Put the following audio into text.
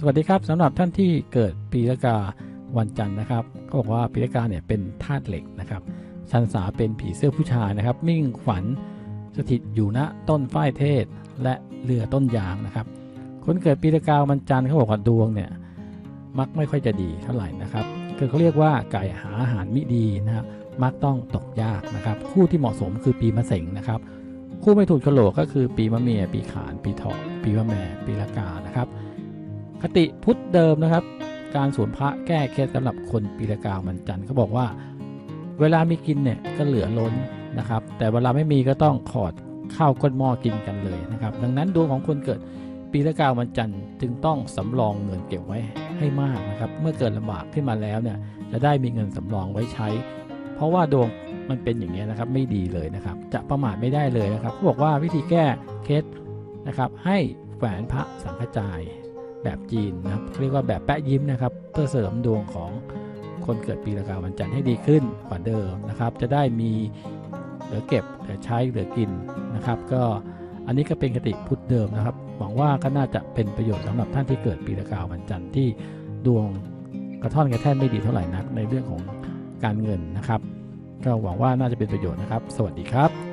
สวัสดีครับสำหรับท่านที่เกิดปีละกาวันจันทร์นะครับก็บอกว่าปีละกาเนี่ยเป็นธาตุเหล็กนะครับชันษาเป็นผีเสื้อผู้ชายนะครับ มิ่งขวัญสถิตอยู่ณต้นฝ้ายเทศและเรือต้นยางนะครับ คนเกิดปีละกาวันจันทร์เขาบอกว่าดวงเนี่ยมักไม่ค่อยจะดีเท่าไหร่นะครับคือเขาเรียกว่าไก่หาอาหารมิดีนะครับมักต้องตกยากนะครับ คู่ที่เหมาะสมคือปีมะเสงนะครับ คู่ไม่ถูกโฉลกก็คือปีมะเมียปีขาน ปีเถาะปีมะแม่ปีละกานะครับ คติพุทธเดิมนะครับ การสวดพระแก้เคล็ดสำหรับคนปีละกาวมันจันทร์เขาบอกว่า เวลามีกินเนี่ยก็เหลือล้นนะครับ แต่เวลาไม่มีก็ต้องขอดข้าวก้นหม้อกินกันเลยนะครับ ดังนั้นดวงของคนเกิดปีละกาวมันจันทร์จึงต้องสำรองเงินเก็บไว้ให้มากนะครับ เมื่อเกิดลำบากขึ้นมาแล้วเนี่ยจะได้มีเงินสำรองไว้ใช้ เพราะว่าดวงมันเป็นอย่างนี้นะครับไม่ดีเลยนะครับ จะประมาทไม่ได้เลยนะครับเขาบอกว่าวิธีแก้เคล็ดนะครับให้แหวนพระสังฆจาย แบบจีนนะครับเรียกว่าแบบแปะยิ้มนะครับ เพื่อเสริมดวงของคนเกิดปีละกาวันจันทร์ให้ดีขึ้นกว่าเดิมนะครับ จะได้มีเหลือเก็บเหลือใช้เหลือกินนะครับ ก็อันนี้ก็เป็นคติพุทธเดิมนะครับ หวังว่าก็น่าจะเป็นประโยชน์สำหรับท่านที่เกิดปีละกาวันจันทร์ที่ดวงกระท่อนกระแท่นไม่ดีเท่าไหร่นักในเรื่องของการเงินนะครับ ก็หวังว่าน่าจะเป็นประโยชน์นะครับ สวัสดีครับ